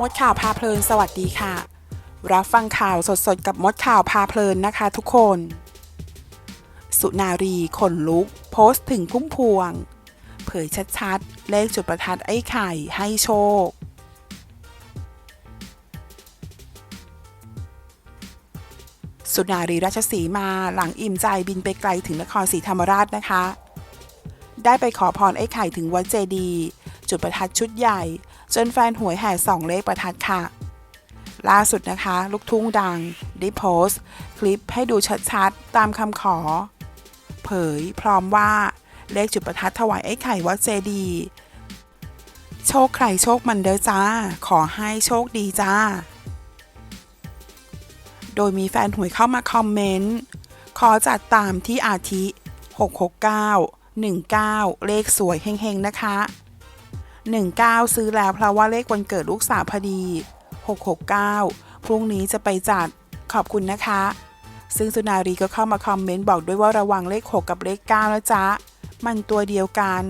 มดข่าวพาเพลินสวัสดีค่ะ รับฟังข่าวสดๆ กับมดข่าวพาเพลินนะคะทุกคน สุนารีขนลุก โพสต์ถึงพุ่มพวง เผยชัดๆ เลขจุดประทัดไอ้ไข่ให้โชค สุนารีราชสีมาหลังอิ่มใจบินไปไกลถึงนครศรีธรรมราชนะคะ ได้ไปขอพรไอ้ไข่ถึงวัดเจดีย์ จุดประทัดชุดใหญ่ จนแฟนหวยแห่สองเลขประทัดค่ะ ล่าสุดนะคะ ลูกทุ่งดังได้โพสต์ คลิปให้ดูชัดๆ ตามคำขอ เผยพร้อมว่าเลขจุดประทัดถวายไอ้ไข่วัดเจดีย์โชคใครโชคมันเด้อจ้า ขอให้โชคดีจ้า โดยมีแฟนหวยเข้ามาคอมเมนต์ ขอจัดตามที่อาทิ 669 19 เลขสวยเฮงๆนะคะ 19 ซื้อแล้วเพราะว่าเลขวันเกิดลูกสาวพอดี 669 พรุ่งนี้จะไปจัดขอบคุณนะคะ ซึ่งสุนารีก็เข้ามาคอมเมนต์บอกด้วยว่าระวังเลข 6 กับเลข9นะจ๊ะ มันตัวเดียวกัน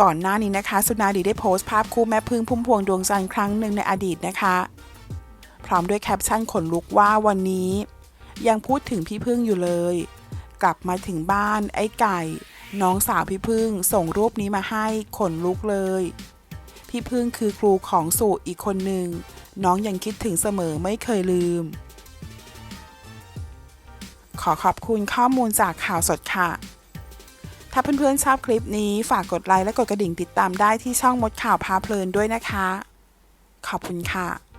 ก่อนหน้านี้นะคะ สุนารีได้โพสต์ภาพคู่แม่พึ่งพุ่มพวงดวงจันทร์ครั้งหนึ่งในอดีตนะคะ พร้อมด้วยแคปชั่นขนลุกว่าวันนี้ ยังพูดถึงพี่พึ่งอยู่เลย กลับมาถึงบ้านไอ้ไก่ น้องสาวพี่พึ่งส่งรูปนี้มาให้ขนลุกเลย พี่พึ่งคือครูของสูอีกคนหนึ่ง น้องยังคิดถึงเสมอไม่เคยลืม ขอขอบคุณข้อมูลจากข่าวสดค่ะ ถ้าเพื่อนๆชอบคลิปนี้ฝากกดไลค์และกดกระดิ่งติดตามได้ที่ช่องมดข่าวพาเพลินด้วยนะคะ ขอบคุณค่ะ